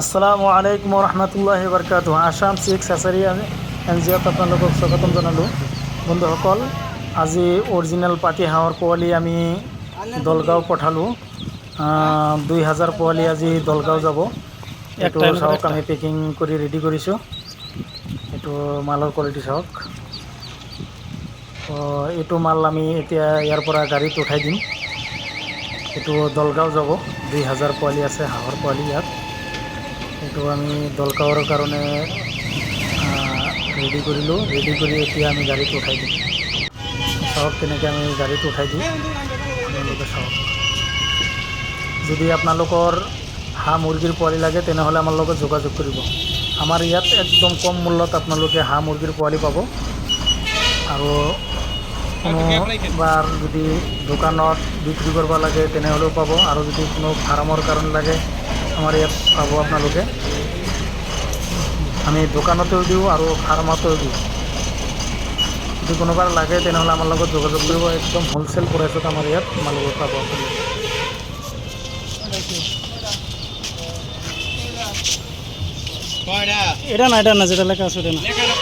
আসসালামু আলাইকুম ৰহমতুল্লাহি বৰকাত আছাম চিক্স এছাৰী এন জি অ'ত আপোনালোকক স্বাগতম জনালোঁ। বন্ধুসকল আজি অৰিজিনেল পাতি হাঁহৰ পোৱালি আমি দলগাঁও পঠালোঁ। দুই হাজাৰ পোৱালি আজি দলগাঁও যাব। এইটো চাওক আমি পেকিং কৰি ৰেডি কৰিছোঁ। এইটো মালৰ কোৱালিটি চাওক। এইটো মাল আমি এতিয়া ইয়াৰ পৰা গাড়ীত উঠাই দিম। এইটো দলগাঁও যাব। দুই হাজাৰ পোৱালি আছে হাঁহৰ পোৱালি ইয়াত। এইটো আমি দলগাঁৱৰ কাৰণে ৰেডি কৰিলোঁ ৰেডি কৰি এতিয়া আমি গাড়ীত উঠাই দিম চাওক তেনেকৈ আমি গাড়ীত উঠাই দিম আপোনালোকে চাওক যদি আপোনালোকৰ হাঁহ মুৰ্গীৰ পোৱালি লাগে, তেনেহ'লে আমাৰ লগত যোগাযোগ কৰিব আমাৰ ইয়াত একদম কম মূল্যত আপোনালোকে হাঁহ মুৰ্গীৰ পোৱালি পাব। আৰু কোনোবাৰ যদি দোকানত বিক্ৰী কৰিব লাগে, তেনেহ'লেও পাব। আৰু যদি কোনো ফাৰ্মৰ কাৰণে লাগে আমাৰ ইয়াত পাব আপোনালোকে আমি দোকানতেও দিওঁ আৰু ফাৰ্মতেও দিওঁ। যদি কোনোবাৰ লাগে, তেনেহ'লে আমাৰ লগত যোগাযোগ কৰিব। একদম হ'লচেল প্ৰাইচত আমাৰ ইয়াত আপোনালোকে পাব। এটা না এটা না যেটা লেখা আছে না লেখাটা